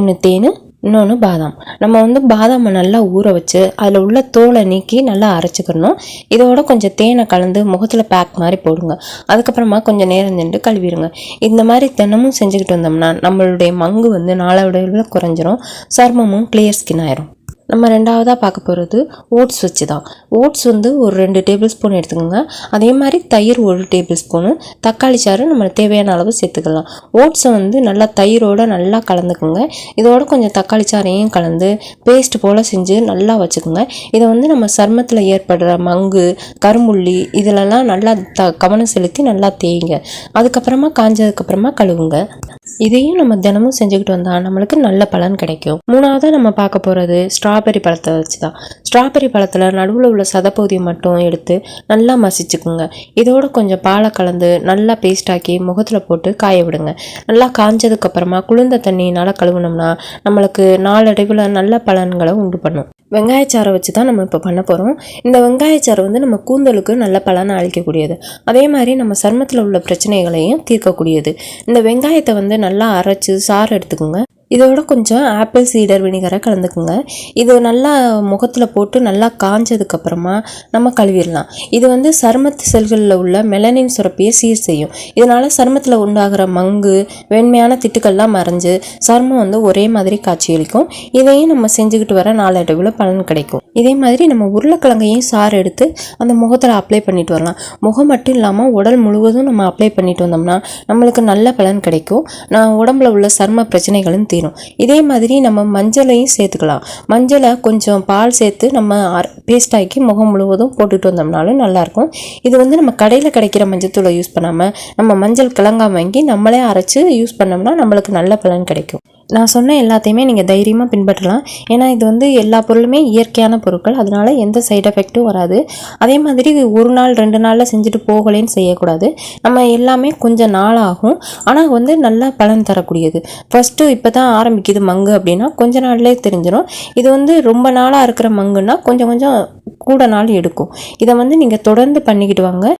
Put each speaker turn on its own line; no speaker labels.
ஒன்று தேன் இன்னொன்று பாதாம். நம்ம வந்து பாதாமை நல்லா ஊற வச்சு அதில் உள்ள தோலை நீக்கி நல்லா அரைச்சிக்கணும். இதோட கொஞ்சம் தேனை கலந்து முகத்தில் பேக் மாதிரி போடுங்க. அதுக்கப்புறமா கொஞ்சம் நேரம் நின்று கழுவிடுங்க. இந்த மாதிரி தினமும் செஞ்சுக்கிட்டு வந்தோம்னா நம்மளுடைய மங்கு வந்து நாளடைவில் குறைஞ்சிரும். சர்மமும் கிளியர் ஸ்கின் ஆயிரும். நம்ம ரெண்டாவதாக பார்க்க போகிறது ஓட்ஸ் வச்சு தான் ஓட்ஸ் வந்து ஒரு ரெண்டு டேபிள் ஸ்பூன் எடுத்துக்கோங்க. அதே மாதிரி தயிர் ஒரு டேபிள் ஸ்பூனு தக்காளி சாறு நம்ம தேவையான அளவு சேர்த்துக்கலாம். ஓட்ஸை வந்து நல்லா தயிரோட நல்லா கலந்துக்குங்க. இதோட கொஞ்சம் தக்காளி சாறையும் கலந்து பேஸ்ட் போல் செஞ்சு நல்லா வச்சுக்கோங்க. இதை வந்து நம்ம சருமத்தில் ஏற்படுற மங்கு கரும்புள்ளி இதிலெல்லாம் நல்லா த கவனம் செலுத்தி நல்லா தேய்ங்க. அதுக்கப்புறமா காஞ்சதுக்கப்புறமா கழுவுங்க. இதையும் நம்ம தினமும் செஞ்சுக்கிட்டு வந்தால் நம்மளுக்கு நல்ல பலன் கிடைக்கும். மூணாவதாக நம்ம பார்க்க போகிறது ஸ்ட்ராபெரி பழத்தை வச்சு தான் ஸ்ட்ராபெரி பழத்தில் நடுவில் உள்ள சதப்பகுதியை மட்டும் எடுத்து நல்லா மசிச்சுக்குங்க. இதோட கொஞ்சம் பாலை கலந்து நல்லா பேஸ்டாக்கி முகத்தில் போட்டு காய விடுங்க. நல்லா காஞ்சதுக்கப்புறமா குளிர்ந்த தண்ணியினால் கழுவுனோம்னா நம்மளுக்கு நாளடைவில் நல்ல பலன்களை உண்டு பண்ணும். வெங்காயச்சாரை வச்சு தான் நம்ம இப்போ பண்ண போகிறோம் இந்த வெங்காயச்சாறு வந்து நம்ம கூந்தலுக்கு நல்ல பலனை அளிக்கக்கூடியது. அதே மாதிரி நம்ம சருமத்தில் உள்ள பிரச்சனைகளையும் தீர்க்கக்கூடியது. இந்த வெங்காயத்தை வந்து நல்லா அரைச்சு சாறு எடுத்துக்கோங்க. இதோட கொஞ்சம் ஆப்பிள் சீடர் வினிகரை கலந்துக்குங்க. இது நல்லா முகத்தில் போட்டு நல்லா காஞ்சதுக்கப்புறமா நம்ம கழுவிடலாம். இது வந்து சருமத்து செல்களில் உள்ள மெலனின் சுரப்பியை சீர் செய்யும். இதனால் சருமத்தில் உண்டாகிற மங்கு வெண்மையான திட்டுக்கள்லாம் மறைஞ்சு சருமம் வந்து ஒரே மாதிரி காட்சியளிக்கும். இதையும் நம்ம செஞ்சுக்கிட்டு வர நாளடைவில் பலன் கிடைக்கும். இதே மாதிரி நம்ம உருளைக்கிழங்கையும் சாறு எடுத்து அந்த முகத்தில் அப்ளை பண்ணிட்டு வரலாம். முகம் மட்டும் இல்லாமல் உடல் முழுவதும் நம்ம அப்ளை பண்ணிட்டு வந்தோம்னா நம்மளுக்கு நல்ல பலன் கிடைக்கும். நான் உடம்புல உள்ள சரும பிரச்சனைகளும் தீரும். இதே மாதிரி நம்ம மஞ்சளையும் சேர்த்துக்கலாம். மஞ்சளை கொஞ்சம் பால் சேர்த்து நம்ம பேஸ்ட் ஆக்கி முகம் முழுவதும் போட்டுட்டு வந்தோம்னாலும் நல்லாயிருக்கும். இது வந்து நம்ம கடையில் கிடைக்கிற மஞ்சத்தூளை யூஸ் பண்ணாமல் நம்ம மஞ்சள் கிழங்கா வாங்கி நம்மளே அரைச்சி யூஸ் பண்ணோம்னா நம்மளுக்கு நல்ல பலன் கிடைக்கும். நான் சொன்ன எல்லாத்தையுமே நீங்கள் தைரியமாக பின்பற்றலாம். ஏன்னா இது வந்து எல்லா பொருளுமே இயற்கையான பொருட்கள். அதனால் எந்த சைடு எஃபெக்ட்டும் வராது. அதே மாதிரி ஒரு நாள் ரெண்டு நாளில் செஞ்சுட்டு போகலேன்னு செய்யக்கூடாது. நம்ம எல்லாமே கொஞ்சம் நாள் ஆகும் ஆனால் வந்து நல்லா பலன் தரக்கூடியது. ஃபஸ்ட்டு இப்போ தான் ஆரம்பிக்குது மங்கு அப்படின்னா கொஞ்ச நாள்லேயே தெரிஞ்சிடும் இது வந்து ரொம்ப நாளாக இருக்கிற மங்குன்னா கொஞ்சம் கொஞ்சம் கூட நாள் எடுக்கும். இதை வந்து நீங்கள் தொடர்ந்து பண்ணிக்கிட்டு வாங்க.